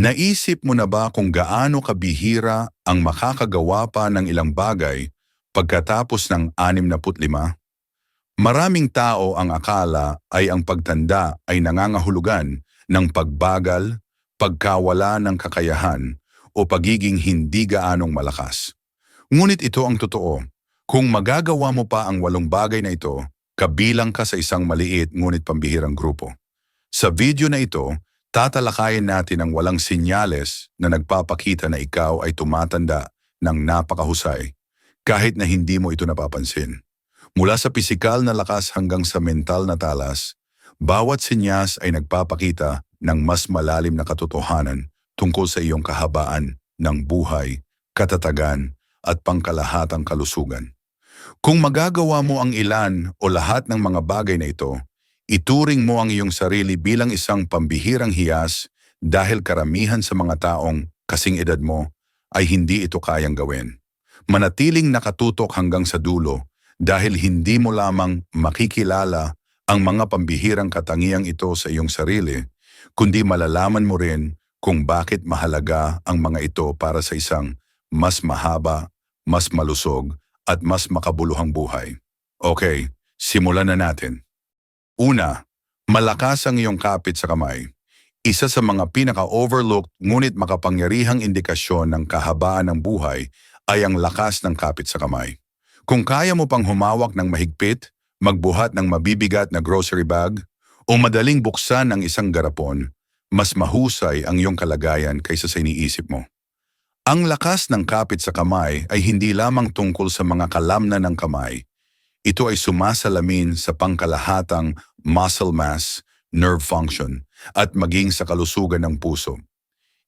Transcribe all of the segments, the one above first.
Naisip mo na ba kung gaano kabihira ang makakagawa pa ng ilang bagay pagkatapos ng 65? Maraming tao ang akala ay ang pagtanda ay nangangahulugan ng pagbagal, pagkawala ng kakayahan o pagiging hindi gaanong malakas. Ngunit ito ang totoo. Kung magagawa mo pa ang walong bagay na ito, kabilang ka sa isang maliit ngunit pambihirang grupo. Sa video na ito, tatalakayin natin ang walang sinyales na nagpapakita na ikaw ay tumatanda ng napakahusay kahit na hindi mo ito napapansin. Mula sa pisikal na lakas hanggang sa mental na talas, bawat sinyas ay nagpapakita ng mas malalim na katotohanan tungkol sa iyong kahabaan ng buhay, katatagan at pangkalahatang kalusugan. Kung magagawa mo ang ilan o lahat ng mga bagay na ito, ituring mo ang iyong sarili bilang isang pambihirang hiyas dahil karamihan sa mga taong kasing edad mo ay hindi ito kayang gawin. Manatiling nakatutok hanggang sa dulo dahil hindi mo lamang makikilala ang mga pambihirang katangiang ito sa iyong sarili, kundi malalaman mo rin kung bakit mahalaga ang mga ito para sa isang mas mahaba, mas malusog, at mas makabuluhang buhay. Okay, simulan na natin. Una, malakas ang iyong kapit sa kamay. Isa sa mga pinaka-overlooked ngunit makapangyarihang indikasyon ng kahabaan ng buhay ay ang lakas ng kapit sa kamay. Kung kaya mo pang humawak ng mahigpit, magbuhat ng mabibigat na grocery bag, o madaling buksan ang isang garapon, mas mahusay ang iyong kalagayan kaysa sa iniisip mo. Ang lakas ng kapit sa kamay ay hindi lamang tungkol sa mga kalamnan ng kamay. Ito ay sumasalamin sa pangkalahatang muscle mass, nerve function, at maging sa kalusugan ng puso.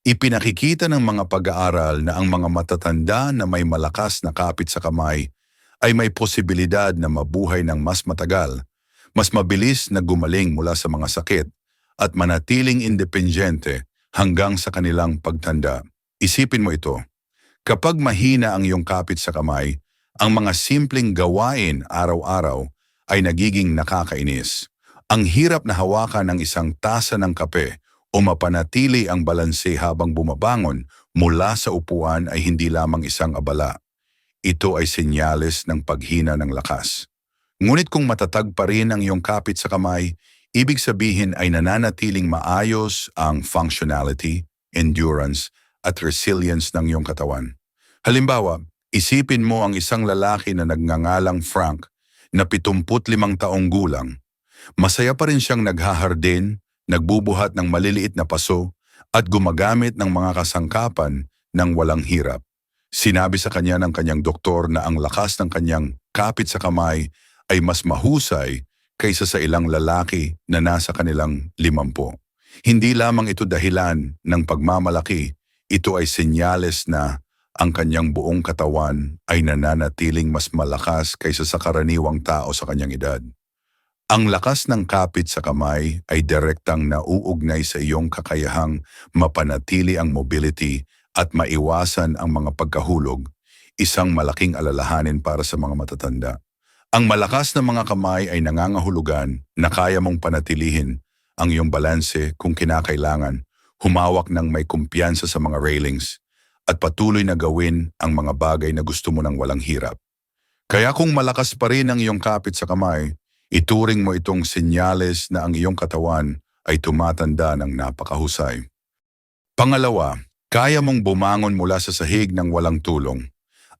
Ipinakikita ng mga pag-aaral na ang mga matatanda na may malakas na kapit sa kamay ay may posibilidad na mabuhay ng mas matagal, mas mabilis na gumaling mula sa mga sakit, at manatiling independyente hanggang sa kanilang pagtanda. Isipin mo ito. Kapag mahina ang iyong kapit sa kamay, ang mga simpleng gawain araw-araw ay nagiging nakakainis. Ang hirap na hawakan ng isang tasa ng kape o mapanatili ang balanse habang bumabangon mula sa upuan ay hindi lamang isang abala. Ito ay senyales ng paghina ng lakas. Ngunit kung matatag pa rin ang iyong kapit sa kamay, ibig sabihin ay nananatiling maayos ang functionality, endurance, at resilience ng iyong katawan. Halimbawa, isipin mo ang isang lalaki na nagngangalang Frank na 75 taong gulang. Masaya pa rin siyang naghahardin, nagbubuhat ng maliliit na paso, at gumagamit ng mga kasangkapan ng walang hirap. Sinabi sa kanya ng kanyang doktor na ang lakas ng kanyang kapit sa kamay ay mas mahusay kaysa sa ilang lalaki na nasa kanilang limampo. Hindi lamang ito dahilan ng pagmamalaki, ito ay senyales na ang kanyang buong katawan ay nananatiling mas malakas kaysa sa karaniwang tao sa kanyang edad. Ang lakas ng kapit sa kamay ay direktang nauugnay sa iyong kakayahang mapanatili ang mobility at maiwasan ang mga pagkahulog, isang malaking alalahanin para sa mga matatanda. Ang malakas na mga kamay ay nangangahulugan na kaya mong panatilihin ang iyong balanse kung kinakailangan, humawak ng may kumpiyansa sa mga railings, at patuloy na gawin ang mga bagay na gusto mo ng walang hirap. Kaya kung malakas pa rin ang iyong kapit sa kamay, ituring mo itong senyales na ang iyong katawan ay tumatanda ng napakahusay. Pangalawa, kaya mong bumangon mula sa sahig ng walang tulong.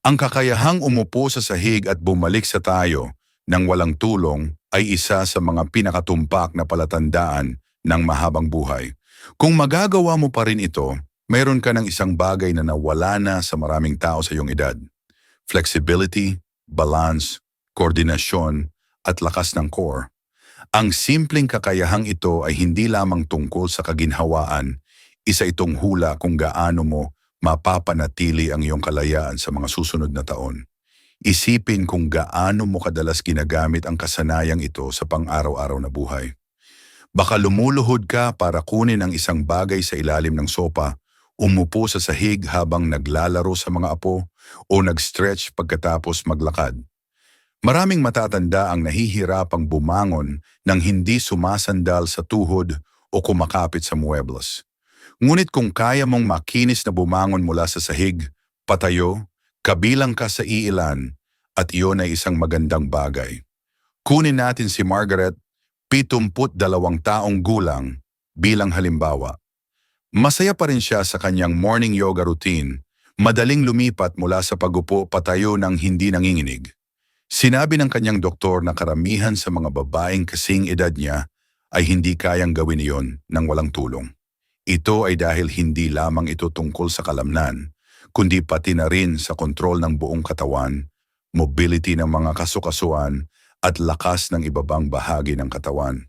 Ang kakayahang umupo sa sahig at bumalik sa tayo ng walang tulong ay isa sa mga pinakatumpak na palatandaan ng mahabang buhay. Kung magagawa mo pa rin ito, mayroon ka ng isang bagay na nawala na sa maraming tao sa iyong edad. Flexibility, balance, koordinasyon, at lakas ng core. Ang simpleng kakayahang ito ay hindi lamang tungkol sa kaginhawaan, isa itong hula kung gaano mo mapapanatili ang iyong kalayaan sa mga susunod na taon. Isipin kung gaano mo kadalas ginagamit ang kasanayang ito sa pang-araw-araw na buhay. Baka lumuluhod ka para kunin ang isang bagay sa ilalim ng sopa, umupo sa sahig habang naglalaro sa mga apo, o nag-stretch pagkatapos maglakad. Maraming matatanda ang nahihirapang bumangon nang hindi sumasandal sa tuhod o kumakapit sa muebles. Ngunit kung kaya mong makinis na bumangon mula sa sahig, patayo, kabilang ka sa iilan, at iyon ay isang magandang bagay. Kunin natin si Margaret, 72 taong gulang, bilang halimbawa. Masaya pa rin siya sa kanyang morning yoga routine, madaling lumipat mula sa pagupo patayo ng hindi nanginginig. Sinabi ng kanyang doktor na karamihan sa mga babaeng kasing edad niya ay hindi kayang gawin iyon ng walang tulong. Ito ay dahil hindi lamang ito tungkol sa kalamnan, kundi pati na rin sa kontrol ng buong katawan, mobility ng mga kasukasuan, at lakas ng ibabang bahagi ng katawan.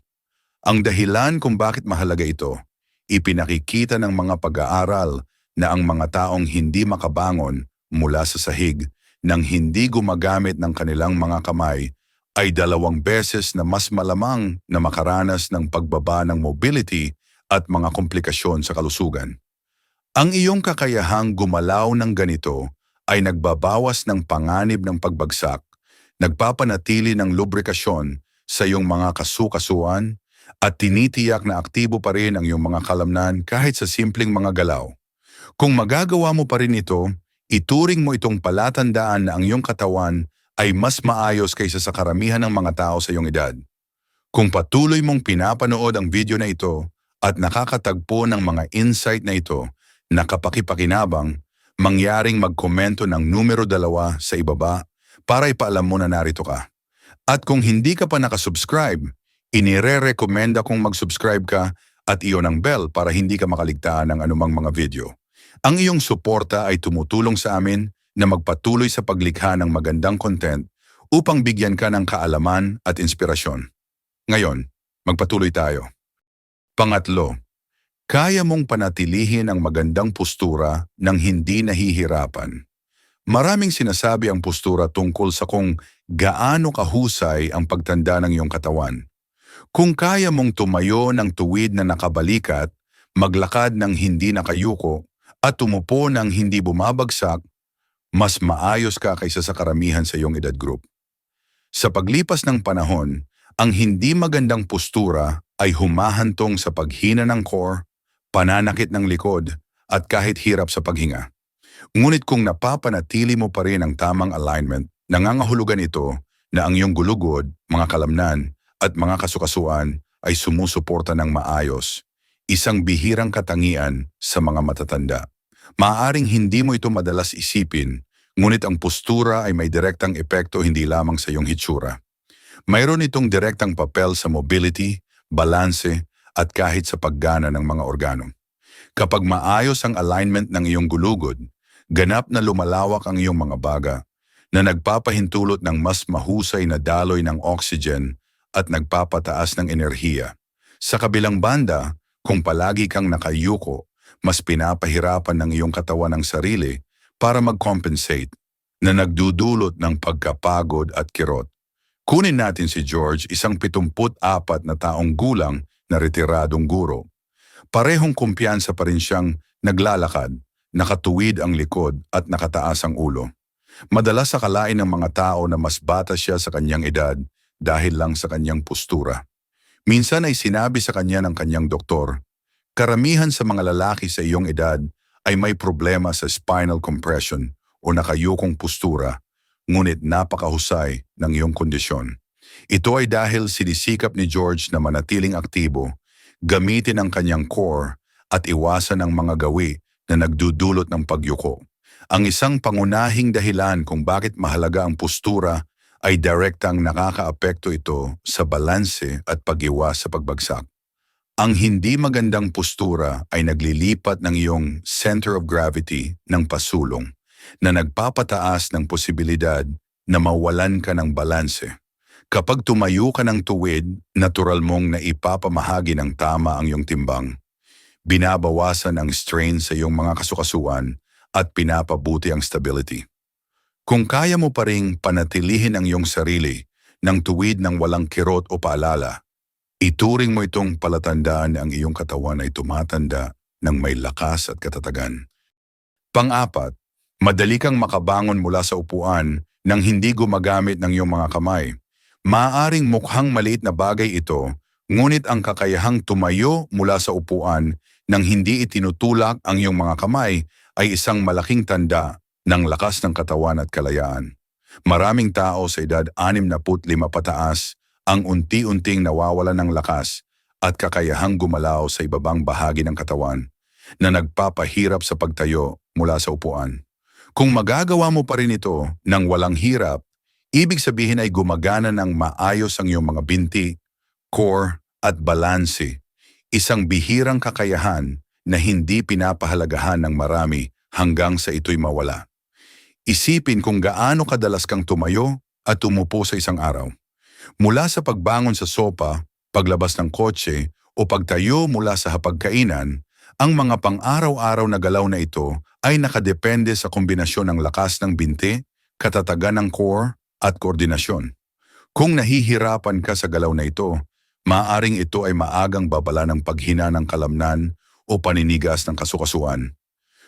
Ang dahilan kung bakit mahalaga ito, ipinakikita ng mga pag-aaral na ang mga taong hindi makabangon mula sa sahig nang hindi gumagamit ng kanilang mga kamay ay dalawang beses na mas malamang na makaranas ng pagbaba ng mobility at mga komplikasyon sa kalusugan. Ang iyong kakayahang gumalaw ng ganito ay nagbabawas ng panganib ng pagbagsak nagpapanatili ng lubrikasyon sa iyong mga kasukasuan at tinitiyak na aktibo pa rin ang iyong mga kalamnan kahit sa simpleng mga galaw. Kung magagawa mo pa rin ito, ituring mo itong palatandaan na ang iyong katawan ay mas maayos kaysa sa karamihan ng mga tao sa iyong edad. Kung patuloy mong pinapanood ang video na ito at nakakatagpo ng mga insight na ito na kapakipakinabang, mangyaring magkomento ng numero dalawa sa ibaba para ipaalam mo na narito ka. At kung hindi ka pa nakasubscribe, inire-recommenda kong mag-subscribe ka at iyon ang bell para hindi ka makaligtaan ng anumang mga video. Ang iyong suporta ay tumutulong sa amin na magpatuloy sa paglikha ng magandang content upang bigyan ka ng kaalaman at inspirasyon. Ngayon, magpatuloy tayo. Pangatlo, kaya mong panatilihin ang magandang postura ng hindi nahihirapan. Maraming sinasabi ang postura tungkol sa kung gaano kahusay ang pagtanda ng iyong katawan. Kung kaya mong tumayo ng tuwid na nakabalikat, maglakad ng hindi nakayuko, at tumupo ng hindi bumabagsak, mas maayos ka kaysa sa karamihan sa iyong edad group. Sa paglipas ng panahon, ang hindi magandang postura ay humahantong sa paghina ng core, pananakit ng likod, at kahit hirap sa paghinga. Ngunit kung napapanatili mo pa rin ang tamang alignment, nangangahulugan ito na ang iyong gulugod, mga kalamnan, at mga kasukasuan ay sumusuporta ng maayos, isang bihirang katangian sa mga matatanda. Maaaring hindi mo ito madalas isipin, ngunit ang postura ay may direktang epekto hindi lamang sa iyong hitsura. Mayroon itong direktang papel sa mobility, balanse, at kahit sa paggana ng mga organo. Kapag maayos ang alignment ng iyong gulugod, ganap na lumalawak ang iyong mga baga na nagpapahintulot ng mas mahusay na daloy ng oxygen at nagpapataas ng enerhiya. Sa kabilang banda, kung palagi kang nakayuko, mas pinapahirapan ng iyong katawan ng sarili para mag-compensate na nagdudulot ng pagkapagod at kirot. Kunin natin si George, isang 74 na taong gulang na retiradong guro. Parehong kumpiyansa pa rin siyang naglalakad nakatuwid ang likod at nakataas ang ulo. Madalas akalain ng mga tao na mas bata siya sa kanyang edad dahil lang sa kanyang postura. Minsan ay sinabi sa kanya ng kanyang doktor, karamihan sa mga lalaki sa iyong edad ay may problema sa spinal compression o nakayukong postura, ngunit napakahusay ng iyong kondisyon. Ito ay dahil sinisikap ni George na manatiling aktibo, gamitin ang kanyang core at iwasan ang mga gawi na nagdudulot ng pagyuko. Ang isang pangunahing dahilan kung bakit mahalaga ang postura ay direktang nakakaapekto ito sa balanse at pag-iwas sa pagbagsak. Ang hindi magandang postura ay naglilipat ng iyong center of gravity ng pasulong na nagpapataas ng posibilidad na mawalan ka ng balanse. Kapag tumayo ka ng tuwid, natural mong naipapamahagi ng tama ang iyong timbang binabawasan ang strain sa iyong mga kasukasuan at pinapabuti ang stability. Kung kaya mo pa ring panatilihin ang iyong sarili ng tuwid ng walang kirot o paalala, ituring mo itong palatandaan ang iyong katawan ay tumatanda ng may lakas at katatagan. Pang-apat, madali kang makabangon mula sa upuan nang hindi gumagamit ng iyong mga kamay. Maaring mukhang maliit na bagay ito, ngunit ang kakayahang tumayo mula sa upuan nang hindi itinutulak ang iyong mga kamay ay isang malaking tanda ng lakas ng katawan at kalayaan. Maraming tao sa edad 65 pataas ang unti-unting nawawala ng lakas at kakayahang gumalaw sa ibabang bahagi ng katawan na nagpapahirap sa pagtayo mula sa upuan. Kung magagawa mo pa rin ito ng walang hirap, ibig sabihin ay gumagana ng maayos ang iyong mga binti, core at balanse. Isang bihirang kakayahan na hindi pinapahalagahan ng marami hanggang sa ito'y mawala. Isipin kung gaano kadalas kang tumayo at umupo sa isang araw. Mula sa pagbangon sa sopa, paglabas ng kotse o pagtayo mula sa hapagkainan, ang mga pang-araw-araw na galaw na ito ay nakadepende sa kombinasyon ng lakas ng binti, katatagan ng core at koordinasyon. Kung nahihirapan ka sa galaw na ito, maaring ito ay maagang babala ng paghina ng kalamnan o paninigas ng kasukasuan.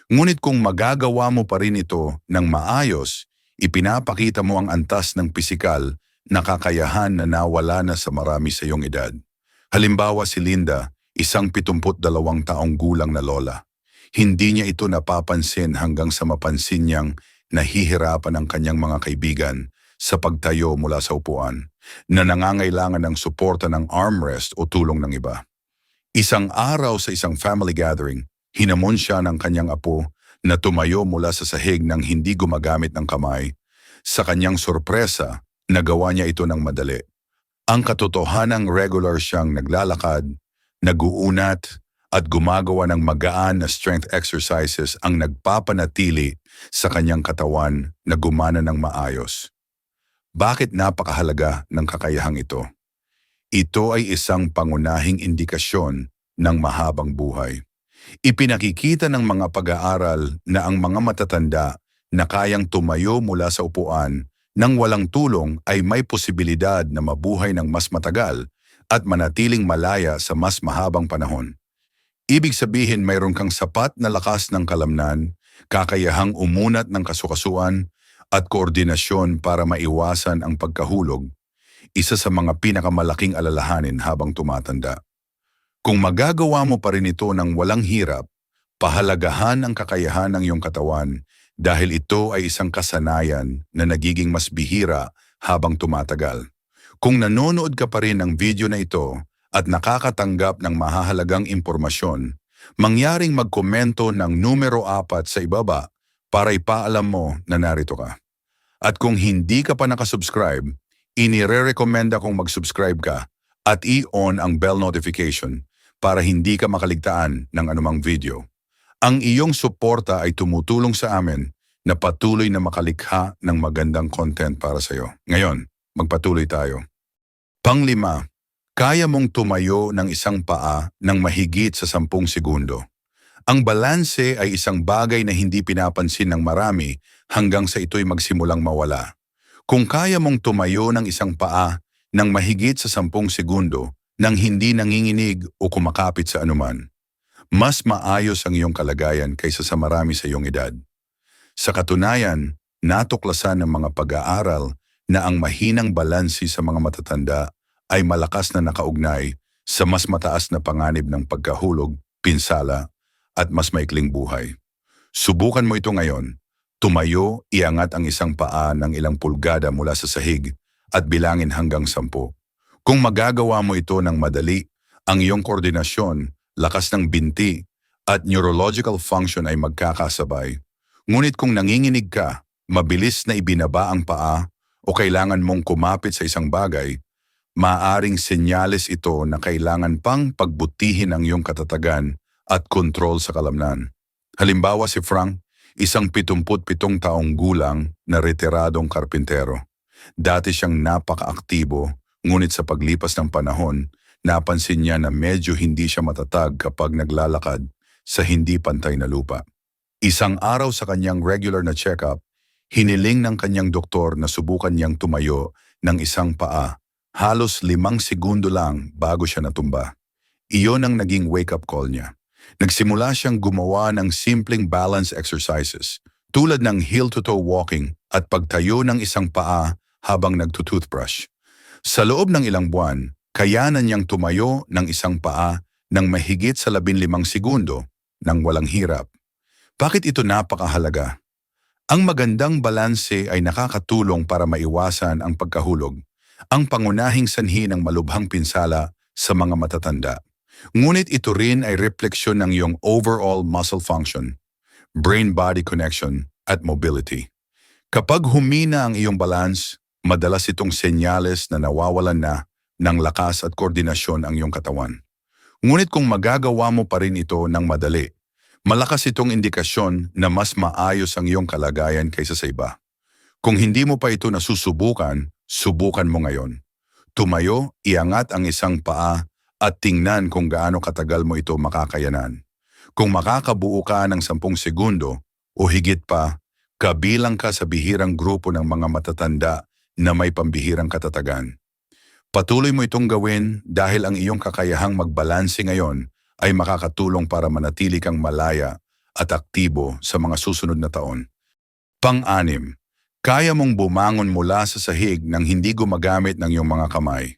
Ngunit kung magagawa mo pa rin ito ng maayos, ipinapakita mo ang antas ng pisikal na kakayahan na nawala na sa marami sa iyong edad. Halimbawa si Linda, isang 72 taong gulang na lola. Hindi niya ito napapansin hanggang sa mapansin niyang nahihirapan ang kanyang mga kaibigan sa pagtayo mula sa upuan na nangangailangan ng suporta ng armrest o tulong ng iba. Isang araw sa isang family gathering, hinamon siya ng kanyang apo na tumayo mula sa sahig ng hindi gumagamit ng kamay. Sa kanyang sorpresa, nagawa niya ito ng madali. Ang katotohanang regular siyang naglalakad, naguunat, at gumagawa ng magaan na strength exercises ang nagpapanatili sa kanyang katawan na gumana ng maayos. Bakit napakahalaga ng kakayahang ito? Ito ay isang pangunahing indikasyon ng mahabang buhay. Ipinakikita ng mga pag-aaral na ang mga matatanda na kayang tumayo mula sa upuan nang walang tulong ay may posibilidad na mabuhay ng mas matagal at manatiling malaya sa mas mahabang panahon. Ibig sabihin mayroon kang sapat na lakas ng kalamnan, kakayahang umunat ng kasukasuan at koordinasyon para maiwasan ang pagkahulog, isa sa mga pinakamalaking alalahanin habang tumatanda. Kung magagawa mo pa rin ito ng walang hirap, pahalagahan ang kakayahan ng iyong katawan dahil ito ay isang kasanayan na nagiging mas bihira habang tumatagal. Kung nanonood ka pa rin ng video na ito at nakakatanggap ng mahahalagang impormasyon, mangyaring magkomento ng numero 4 sa ibaba para ipaalam mo na narito ka. At kung hindi ka pa nakasubscribe, inire-recommenda kong mag-subscribe ka at i-on ang bell notification para hindi ka makaligtaan ng anumang video. Ang iyong suporta ay tumutulong sa amin na patuloy na makalikha ng magandang content para sa iyo. Ngayon, magpatuloy tayo. Panglima, kaya mong tumayo ng isang paa ng mahigit sa sampung segundo. Ang balanse ay isang bagay na hindi pinapansin ng marami hanggang sa ito'y magsimulang mawala. Kung kaya mong tumayo ng isang paa ng mahigit sa sampung segundo, nang hindi nanginginig o kumakapit sa anuman. Mas maayos ang iyong kalagayan kaysa sa marami sa iyong edad. Sa katunayan, natuklasan ng mga pag-aaral na ang mahinang balansi sa mga matatanda ay malakas na nakaugnay sa mas mataas na panganib ng pagkahulog, pinsala, at mas maikling buhay. Subukan mo ito ngayon. Tumayo, iangat ang isang paa ng ilang pulgada mula sa sahig at bilangin hanggang sampu. Kung magagawa mo ito ng madali, ang iyong koordinasyon, lakas ng binti, at neurological function ay magkakasabay. Ngunit kung nanginginig ka, mabilis na ibinaba ang paa o kailangan mong kumapit sa isang bagay, maaring senyales ito na kailangan pang pagbutihin ang iyong katatagan at kontrol sa kalamnan. Halimbawa si Frank, isang 77 taong gulang na retiradong karpintero. Dati siyang napaka-aktibo Ngunit sa paglipas ng panahon, napansin niya na medyo hindi siya matatag kapag naglalakad sa hindi pantay na lupa. Isang araw sa kanyang regular na check-up, hiniling ng kanyang doktor na subukan niyang tumayo ng isang paa, halos limang segundo lang bago siya natumba. Iyon ang naging wake-up call niya. Nagsimula siyang gumawa ng simpleng balance exercises tulad ng heel-to-toe walking at pagtayo ng isang paa habang nagtutoothbrush. Sa loob ng ilang buwan, kayanan niyang tumayo ng isang paa ng mahigit sa 15 segundo ng walang hirap. Bakit ito napakahalaga? Ang magandang balanse ay nakakatulong para maiwasan ang pagkahulog, ang pangunahing sanhi ng malubhang pinsala sa mga matatanda. Ngunit ito rin ay refleksyon ng iyong overall muscle function, brain-body connection at mobility. Kapag humina ang iyong balance, madalas itong senyales na nawawalan na ng lakas at koordinasyon ang iyong katawan. Ngunit kung magagawa mo pa rin ito ng madali, malakas itong indikasyon na mas maayos ang iyong kalagayan kaysa sa iba. Kung hindi mo pa ito nasusubukan, subukan mo ngayon. Tumayo, iangat ang isang paa at tingnan kung gaano katagal mo ito makakayanan. Kung makakabuo ka ng 10 segundo o higit pa, kabilang ka sa bihirang grupo ng mga matatanda na may pambihirang katatagan. Patuloy mo itong gawin dahil ang iyong kakayahang magbalanse ngayon ay makakatulong para manatili kang malaya at aktibo sa mga susunod na taon. Pang-anim, kaya mong bumangon mula sa sahig nang hindi gumagamit ng iyong mga kamay.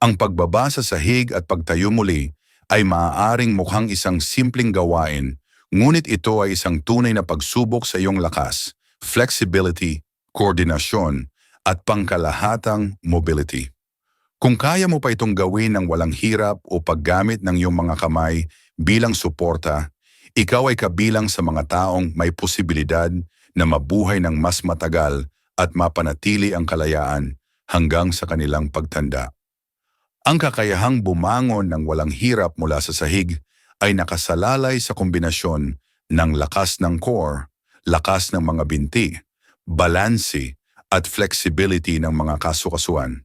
Ang pagbaba sa sahig at pagtayo muli ay maaaring mukhang isang simpleng gawain, ngunit ito ay isang tunay na pagsubok sa iyong lakas, flexibility, koordinasyon, at pangkalahatang mobility. Kung kaya mo pa itong gawin ng walang hirap o paggamit ng iyong mga kamay bilang suporta, ikaw ay kabilang sa mga taong may posibilidad na mabuhay ng mas matagal at mapanatili ang kalayaan hanggang sa kanilang pagtanda. Ang kakayahang bumangon ng walang hirap mula sa sahig ay nakasalalay sa kombinasyon ng lakas ng core, lakas ng mga binti, balansi at flexibility ng mga kasukasuan.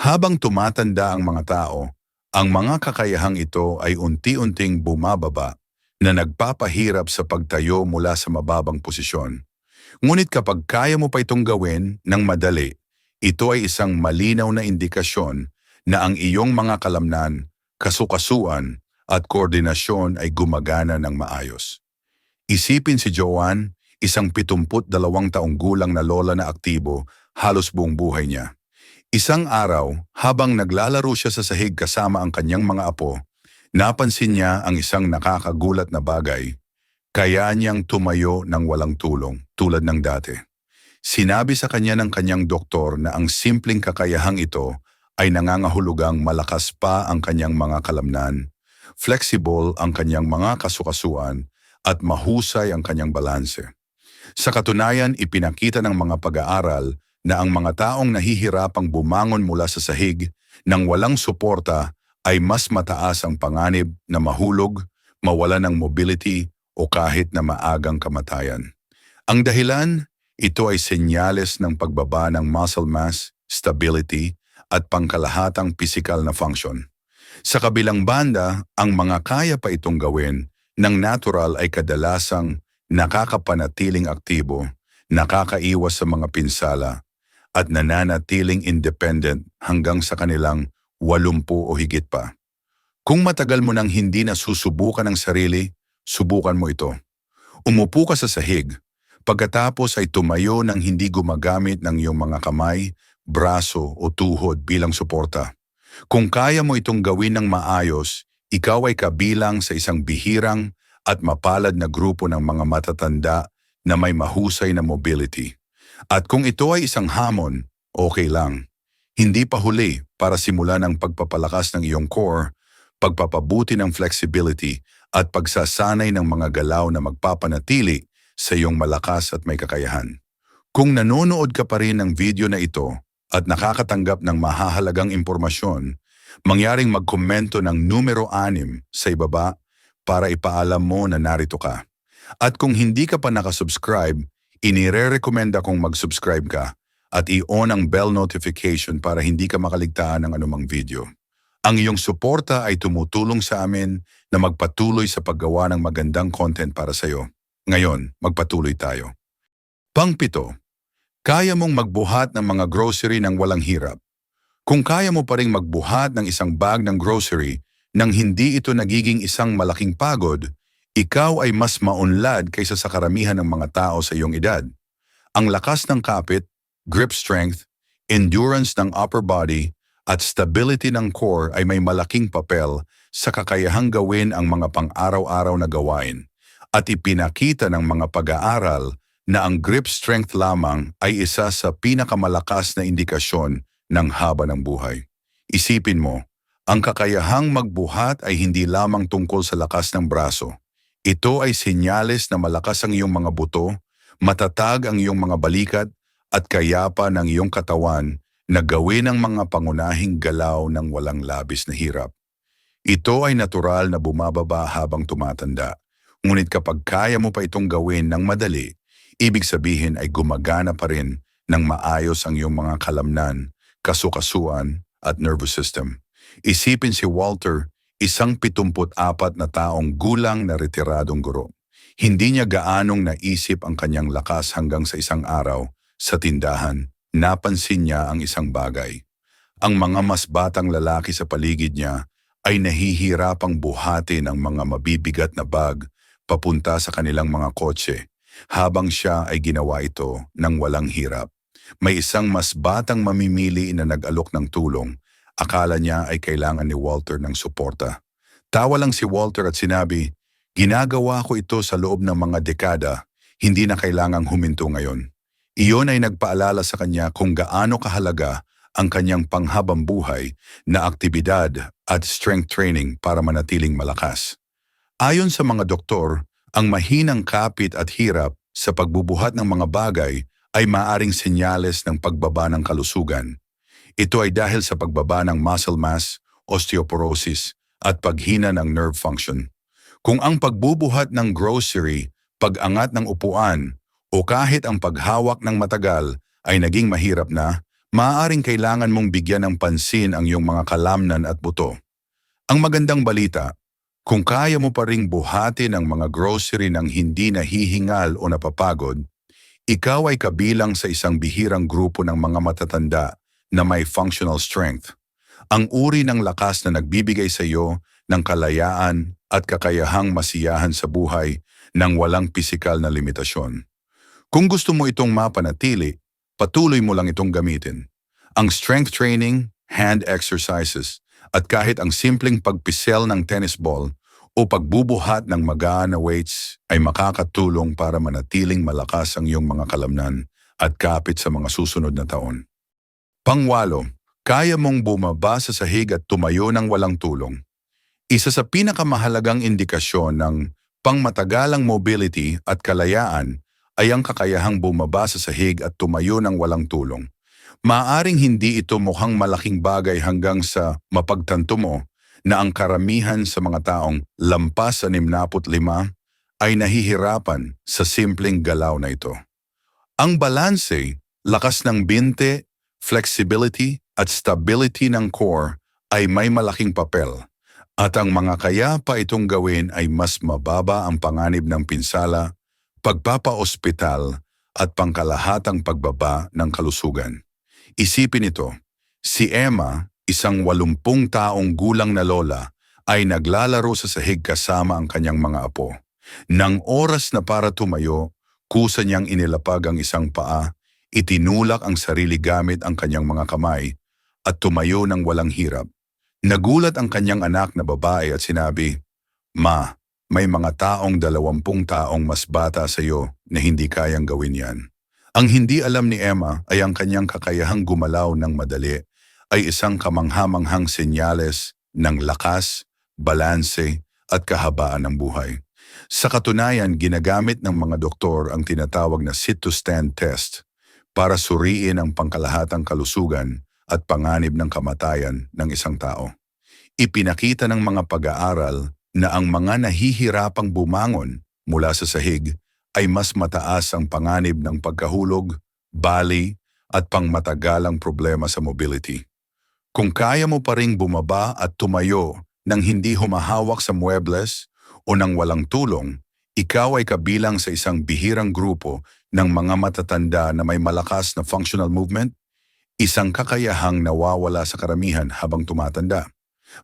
Habang tumatanda ang mga tao, ang mga kakayahang ito ay unti-unting bumababa na nagpapahirap sa pagtayo mula sa mababang posisyon. Ngunit kapag kaya mo pa itong gawin ng madali, ito ay isang malinaw na indikasyon na ang iyong mga kalamnan, kasukasuan at koordinasyon ay gumagana ng maayos. Isipin si Joanne, isang 72 taong gulang na lola na aktibo halos buong buhay niya. Isang araw, habang naglalaro siya sa sahig kasama ang kanyang mga apo, napansin niya ang isang nakakagulat na bagay. Kaya niyang tumayo ng walang tulong, tulad ng dati. Sinabi sa kanya ng kanyang doktor na ang simpleng kakayahang ito ay nangangahulugang malakas pa ang kanyang mga kalamnan, flexible ang kanyang mga kasukasuan, at mahusay ang kanyang balanse. Sa katunayan, ipinakita ng mga pag-aaral na ang mga taong nahihirapang bumangon mula sa sahig nang walang suporta ay mas mataas ang panganib na mahulog, mawala ng mobility o kahit na maagang kamatayan. Ang dahilan, ito ay senyales ng pagbaba ng muscle mass, stability at pangkalahatang pisikal na function. Sa kabilang banda, ang mga kaya pa itong gawin ng natural ay kadalasang nakakapanatiling aktibo, nakakaiwas sa mga pinsala, at nananatiling independent hanggang sa kanilang 80 o higit pa. Kung matagal mo nang hindi na susubukan ang sarili, subukan mo ito. Umupo ka sa sahig, pagkatapos ay tumayo nang hindi gumagamit ng iyong mga kamay, braso o tuhod bilang suporta. Kung kaya mo itong gawin ng maayos, ikaw ay kabilang sa isang bihirang at mapalad na grupo ng mga matatanda na may mahusay na mobility. At kung ito ay isang hamon, okay lang. Hindi pa huli para simulan ang pagpapalakas ng iyong core, pagpapabuti ng flexibility at pagsasanay ng mga galaw na magpapanatili sa iyong malakas at may kakayahan. Kung nanonood ka pa rin ng video na ito at nakakatanggap ng mahahalagang impormasyon, mangyaring magkomento ng numero 6 sa ibaba para ipaalam mo na narito ka. At kung hindi ka pa nakasubscribe, inire-recommenda kong mag-subscribe ka at i-on ang bell notification para hindi ka makaligtaan ng anumang video. Ang iyong suporta ay tumutulong sa amin na magpatuloy sa paggawa ng magandang content para sa iyo. Ngayon, magpatuloy tayo. Pangpito, kaya mong magbuhat ng mga grocery ng walang hirap. Kung kaya mo pa ring magbuhat ng isang bag ng grocery nang hindi ito nagiging isang malaking pagod, ikaw ay mas maunlad kaysa sa karamihan ng mga tao sa iyong edad. Ang lakas ng kapit, grip strength, endurance ng upper body, at stability ng core ay may malaking papel sa kakayahang gawin ang mga pang-araw-araw na gawain at ipinakita ng mga pag-aaral na ang grip strength lamang ay isa sa pinakamalakas na indikasyon ng haba ng buhay. Isipin mo, ang kakayahang magbuhat ay hindi lamang tungkol sa lakas ng braso. Ito ay senyales na malakas ang iyong mga buto, matatag ang iyong mga balikat, at kayapa ng iyong katawan na gawin ang mga pangunahing galaw ng walang labis na hirap. Ito ay natural na bumababa habang tumatanda. Ngunit kapag kaya mo pa itong gawin ng madali, ibig sabihin ay gumagana pa rin ng maayos ang iyong mga kalamnan, kasukasuan at nervous system. Isipin si Walter, isang 74 na taong gulang na retiradong guro. Hindi niya gaanong naisip ang kanyang lakas hanggang sa isang araw sa tindahan, napansin niya ang isang bagay. Ang mga mas batang lalaki sa paligid niya ay nahihirapang buhatin ang mga mabibigat na bag papunta sa kanilang mga kotse habang siya ay ginawa ito ng walang hirap. May isang mas batang mamimili na nag-alok ng tulong. Akala niya ay kailangan ni Walter ng suporta. Tawa lang si Walter at sinabi, Ginagawa ko ito sa loob ng mga dekada, hindi na kailangang huminto ngayon. Iyon ay nagpaalala sa kanya kung gaano kahalaga ang kanyang panghabang buhay na aktibidad at strength training para manatiling malakas. Ayon sa mga doktor, ang mahinang kapit at hirap sa pagbubuhat ng mga bagay ay maaring senyales ng pagbaba ng kalusugan. Ito ay dahil sa pagbaba ng muscle mass, osteoporosis, at paghina ng nerve function. Kung ang pagbubuhat ng grocery, pag-angat ng upuan, o kahit ang paghawak ng matagal ay naging mahirap na, maaaring kailangan mong bigyan ng pansin ang iyong mga kalamnan at buto. Ang magandang balita, kung kaya mo pa ring buhatin ang mga grocery ng hindi nahihingal o napapagod, ikaw ay kabilang sa isang bihirang grupo ng mga matatanda na may functional strength. Ang uri ng lakas na nagbibigay sa iyo ng kalayaan at kakayahang masiyahan sa buhay ng walang pisikal na limitasyon. Kung gusto mo itong mapanatili, patuloy mo lang itong gamitin. Ang strength training, hand exercises, at kahit ang simpleng pagpisel ng tennis ball o pagbubuhat ng magaan na weights ay makakatulong para manatiling malakas ang iyong mga kalamnan at kapit sa mga susunod na taon. Pangwalo, kaya mong bumaba sa sahig at tumayo ng walang tulong. Isa sa pinakamahalagang indikasyon ng pangmatagalang mobility at kalayaan ay ang kakayahang bumaba sa sahig at tumayo ng walang tulong. Maaring hindi ito mukhang malaking bagay hanggang sa mapagtanto mo na ang karamihan sa mga taong lampas sa 65 ay nahihirapan sa simpleng galaw na ito. Ang balanse, lakas ng binte, flexibility at stability ng core ay may malaking papel at ang mga kaya pa itong gawin ay mas mababa ang panganib ng pinsala pagpapaospital at pangkalahatang pagbaba ng kalusugan. Isipin ito, si Emma, isang walumpung taong gulang na lola, ay naglalaro sa sahig kasama ang kanyang mga apo. Nang oras na para tumayo, kusa niyang inilapag ang isang paa, itinulak ang sarili gamit ang kanyang mga kamay, at tumayo ng walang hirap. Nagulat ang kanyang anak na babae at sinabi, Ma, may mga taong dalawampung taong mas bata sa iyo na hindi kayang gawin yan. Ang hindi alam ni Emma ay ang kanyang kakayahang gumalaw ng madali ay isang kamanghamanghang senyales ng lakas, balanse at kahabaan ng buhay. Sa katunayan, ginagamit ng mga doktor ang tinatawag na sit-to-stand test para suriin ang pangkalahatang kalusugan at panganib ng kamatayan ng isang tao. Ipinakita ng mga pag-aaral na ang mga nahihirapang bumangon mula sa sahig ay mas mataas ang panganib ng pagkahulog, bali at pangmatagalang problema sa mobility. Kung kaya mo pa ring bumaba at tumayo nang hindi humahawak sa muebles o nang walang tulong, ikaw ay kabilang sa isang bihirang grupo ng mga matatanda na may malakas na functional movement, isang kakayahang nawawala sa karamihan habang tumatanda.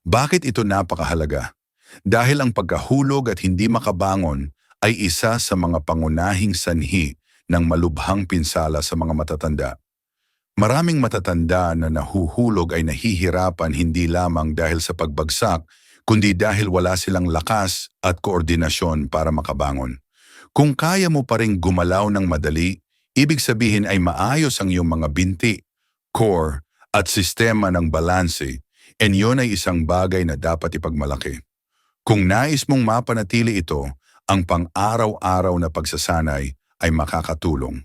Bakit ito napakahalaga? Dahil ang pagkahulog at hindi makabangon ay isa sa mga pangunahing sanhi ng malubhang pinsala sa mga matatanda. Maraming matatanda na nahuhulog ay nahihirapan hindi lamang dahil sa pagbagsak, kundi dahil wala silang lakas at koordinasyon para makabangon. Kung kaya mo pa ring gumalaw ng madali, ibig sabihin ay maayos ang iyong mga binti, core, at sistema ng balanse, and yun ay isang bagay na dapat ipagmalaki. Kung nais mong mapanatili ito, ang pang-araw-araw na pagsasanay ay makakatulong.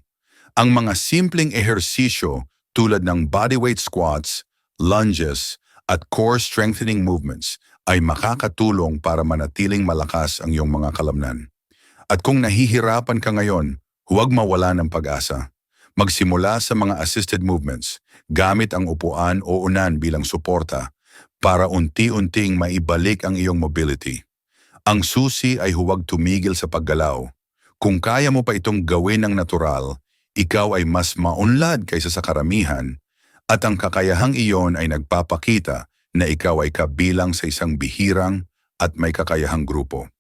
Ang mga simpleng ehersisyo tulad ng bodyweight squats, lunges, at core strengthening movements ay makakatulong para manatiling malakas ang iyong mga kalamnan. At kung nahihirapan ka ngayon, huwag mawala ng pag-asa. Magsimula sa mga assisted movements gamit ang upuan o unan bilang suporta para unti-unting maibalik ang iyong mobility. Ang susi ay huwag tumigil sa paggalaw. Kung kaya mo pa itong gawin ng natural, ikaw ay mas maunlad kaysa sa karamihan at ang kakayahang iyon ay nagpapakita na ikaw ay kabilang sa isang bihirang at may kakayahang grupo.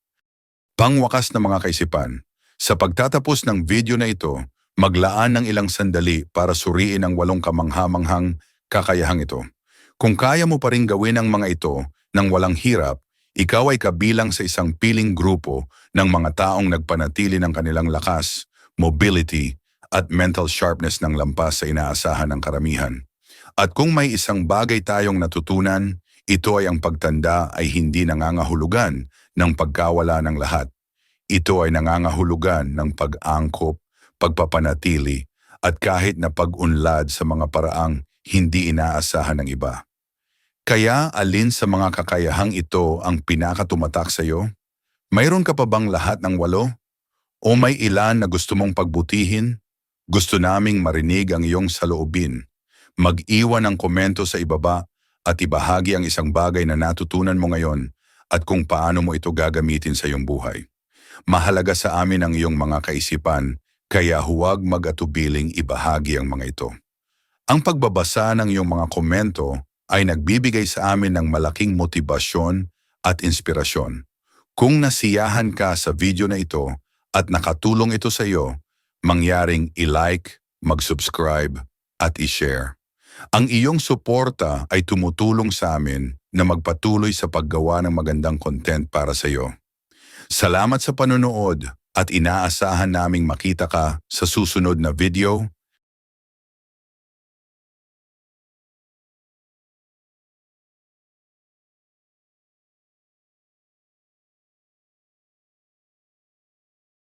Pangwakas na mga kaisipan, sa pagtatapos ng video na ito, maglaan ng ilang sandali para suriin ang walong kamanghamanghang kakayahang ito. Kung kaya mo pa rin gawin ang mga ito nang walang hirap, ikaw ay kabilang sa isang piling grupo ng mga taong nagpanatili ng kanilang lakas, mobility, at mental sharpness ng lampas sa inaasahan ng karamihan. At kung may isang bagay tayong natutunan, ito ay ang pagtanda ay hindi nangangahulugan ng pagkawala ng lahat. Ito ay nangangahulugan ng pag-angkop, pagpapanatili, at kahit na pag-unlad sa mga paraang hindi inaasahan ng iba. Kaya alin sa mga kakayahang ito ang pinakatumatak sa iyo? Mayroon ka pa bang lahat ng walo? O may ilan na gusto mong pagbutihin? Gusto naming marinig ang iyong saloobin. Mag-iwan ng komento sa ibaba at ibahagi ang isang bagay na natutunan mo ngayon at kung paano mo ito gagamitin sa iyong buhay. Mahalaga sa amin ang iyong mga kaisipan, kaya huwag mag-atubiling ibahagi ang mga ito. Ang pagbabasa ng iyong mga komento ay nagbibigay sa amin ng malaking motibasyon at inspirasyon. Kung nasiyahan ka sa video na ito at nakatulong ito sa iyo, mangyaring i-like, mag-subscribe at i-share. Ang iyong suporta ay tumutulong sa amin na magpatuloy sa paggawa ng magandang content para sa iyo. Salamat sa panonood at inaasahan naming makita ka sa susunod na video